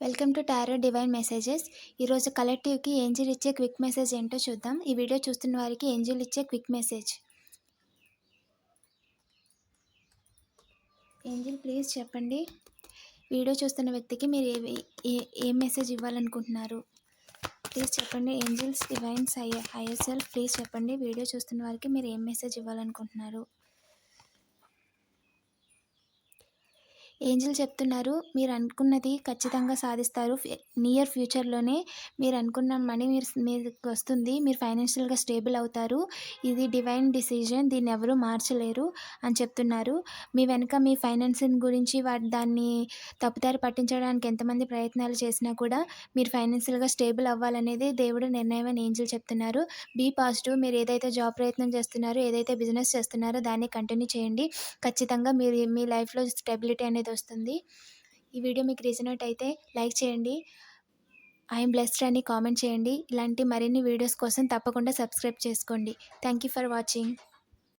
Welcome to tarot divine messages. ఈరోజు కలెక్టివ్కి angel ఇచ్చే క్విక్ మెసేజ్ ఏంటో చూద్దాం. ఈ వీడియో చూస్తున్న వారికి ఏంజిల్ ఇచ్చే క్విక్ మెసేజ్. ఏంజిల్ ప్లీజ్ చెప్పండి. వీడియో చూస్తున్న వ్యక్తికి మీరు ఏ ఏ మెసేజ్ ఇవ్వాలనుకుంటున్నారు? ప్లీజ్ చెప్పండి. Angels divines I ISL self please చెప్పండి. వీడియో చూస్తున్న వారికి మీరు ఏం మెసేజ్ ఇవ్వాలనుకుంటున్నారు? ఏంజిల్ చెప్తున్నారు మీరు అనుకున్నది ఖచ్చితంగా సాధిస్తారు. నియర్ ఫ్యూచర్లోనే మీరు అనుకున్న మనీ మీరు మీకు వస్తుంది మీరు ఫైనాన్షియల్గా స్టేబుల్ అవుతారు. ఇది డివైన్ డిసిజన్ దీన్ని ఎవరు మార్చలేరు అని చెప్తున్నారు. మీ వెనుక మీ ఫైనాన్సింగ్ గురించి వాటి దాన్ని తప్పుదారి పట్టించడానికి ఎంతమంది ప్రయత్నాలు చేసినా కూడా మీరు ఫైనాన్షియల్గా స్టేబుల్ అవ్వాలనేది దేవుడు నిర్ణయం అని ఏంజిల్ చెప్తున్నారు. బీ పాజిటివ్ మీరు ఏదైతే జాబ్ ప్రయత్నం చేస్తున్నారో ఏదైతే బిజినెస్ చేస్తున్నారో దాన్ని కంటిన్యూ చేయండి. ఖచ్చితంగా మీరు మీ లైఫ్లో స్టెబిలిటీ అనేది వస్తుంది. ఈ వీడియో మీకు రీజనట్ అయితే లైక్ చేయండి. ఐఎమ్ బ్లెస్డ్ అని కామెంట్ చేయండి. ఇలాంటి మరిన్ని వీడియోస్ కోసం తప్పకుండా సబ్స్క్రైబ్ చేసుకోండి. Thank you for watching.